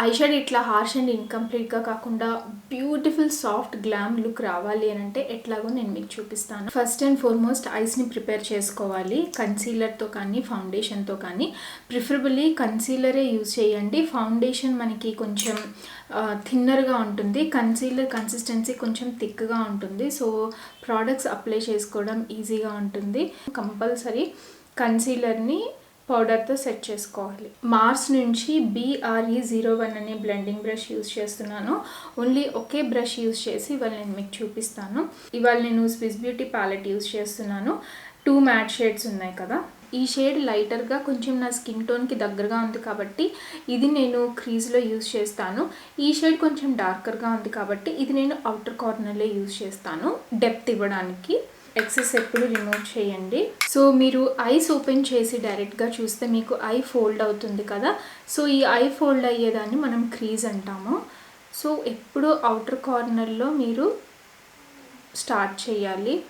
ఐషాడ్ ఇట్లా harsh and ఇన్కంప్లీట్గా కాకుండా beautiful soft glam look రావాలి అని అంటే ఎట్లాగో నేను మీకు చూపిస్తాను. ఫస్ట్ అండ్ ఫార్మోస్ట్ ఐస్ని ప్రిపేర్ చేసుకోవాలి. కన్సీలర్తో కానీ ఫౌండేషన్తో కానీ. ప్రిఫరబుల్లీ కన్సీలరే యూజ్ చేయండి. ఫౌండేషన్ మనకి కొంచెం థిన్నర్గా ఉంటుంది. కన్సీలర్ కన్సిస్టెన్సీ కొంచెం థిక్గా ఉంటుంది. సో ప్రోడక్ట్స్ అప్లై చేసుకోవడం ఈజీగా ఉంటుంది. కంపల్సరీ కన్సీలర్ని పౌడర్తో సెట్ చేసుకోవాలి. మార్స్ నుంచి బీఆర్ఈ జీరో వన్ అనే బ్లెండింగ్ బ్రష్ యూస్ చేస్తున్నాను. ఓన్లీ ఒకే బ్రష్ యూస్ చేసి ఇవాళ నేను మీకు చూపిస్తాను. ఇవాళ నేను స్విస్ బ్యూటీ ప్యాలెట్ యూస్ చేస్తున్నాను. టూ మ్యాట్ షేడ్స్ ఉన్నాయి కదా. ఈ షేడ్ లైటర్గా కొంచెం నా స్కిన్ టోన్కి దగ్గరగా ఉంది కాబట్టి ఇది నేను క్రీజ్లో యూస్ చేస్తాను. ఈ షేడ్ కొంచెం డార్కర్గా ఉంది కాబట్టి ఇది నేను అవుటర్ కార్నర్లో యూస్ చేస్తాను. డెప్త్ ఇవ్వడానికి. ఎక్సెస్ ఎప్పుడు రిమూవ్ చేయండి. సో మీరు ఐస్ ఓపెన్ చేసి డైరెక్ట్గా చూస్తే మీకు ఐ ఫోల్డ్ అవుతుంది కదా. సో ఈ ఐ ఫోల్డ్ అయ్యేదాన్ని మనం క్రీజ్ అంటాము. సో ఎప్పుడు అవుటర్ కార్నర్లో మీరు స్టార్ట్ చేయాలి.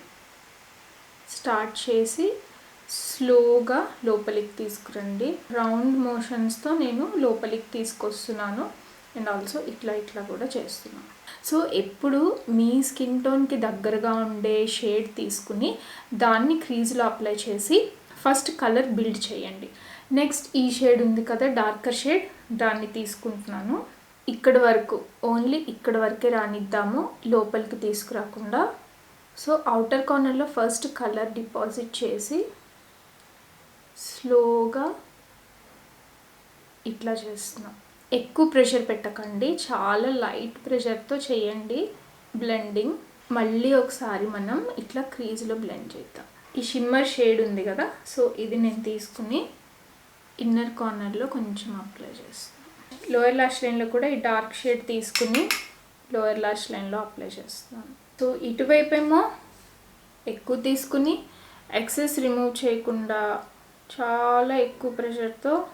స్టార్ట్ చేసి స్లోగా లోపలికి తీసుకురండి. రౌండ్ మోషన్స్తో నేను లోపలికి తీసుకొస్తున్నాను. అండ్ ఆల్సో ఇట్లా ఇట్లా కూడా చేస్తున్నాను. సో ఎప్పుడు మీ స్కిన్ టోన్కి దగ్గరగా ఉండే షేడ్ తీసుకుని దాన్ని క్రీజ్లో అప్లై చేసి ఫస్ట్ కలర్ బిల్డ్ చేయండి. నెక్స్ట్ ఈ షేడ్ ఉంది కదా డార్కర్ షేడ్ దాన్ని తీసుకుంటున్నాను. ఇక్కడ వరకు ఓన్లీ ఇక్కడ వరకే రానిద్దాము లోపలికి తీసుకురాకుండా. సో అవుటర్ కార్నర్లో ఫస్ట్ కలర్ డిపాజిట్ చేసి స్లోగా ఇట్లా చేస్తున్నాం. ఎక్కువ ప్రెషర్ పెట్టకండి. చాలా లైట్ ప్రెషర్తో చేయండి. బ్లెండింగ్ మళ్ళీ ఒకసారి మనం ఇట్లా క్రీజ్లో బ్లెండ్ చేద్దాం. ఈ షిమ్మర్ షేడ్ ఉంది కదా సో ఇది నేను తీసుకుని ఇన్నర్ కార్నర్లో కొంచెం అప్లై చేస్తాను. లోయర్ లాస్ట్ లైన్లో కూడా ఈ డార్క్ షేడ్ తీసుకుని లోయర్ లాస్ట్ లైన్లో అప్లై చేస్తాను. సో ఇటువైపేమో ఎక్కువ తీసుకుని ఎక్సెస్ రిమూవ్ చేయకుండా చాలా ఎక్కువ ప్రెషర్తో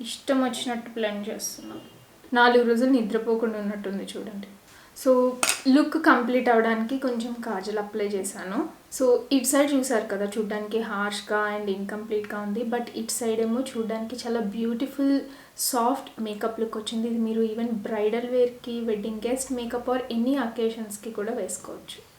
ఇష్టం వచ్చినట్టు ప్లాన్ చేస్తున్నాం. నాలుగు రోజులు నిద్రపోకుండా ఉన్నట్టుంది చూడండి. సో లుక్ కంప్లీట్ అవ్వడానికి కొంచెం కాజల్ అప్లై చేశాను. సో ఇట్ సైడ్ చూసారు కదా చూడడానికి హార్ష్గా అండ్ ఇన్కంప్లీట్గా ఉంది. బట్ ఇట్ సైడ్ ఏమో చూడడానికి చాలా బ్యూటిఫుల్ సాఫ్ట్ మేకప్ లుక్ వచ్చింది. ఇది మీరు ఈవెన్ బ్రైడల్ వేర్కి wedding guest makeup or any అకేషన్స్కి కూడా వేసుకోవచ్చు.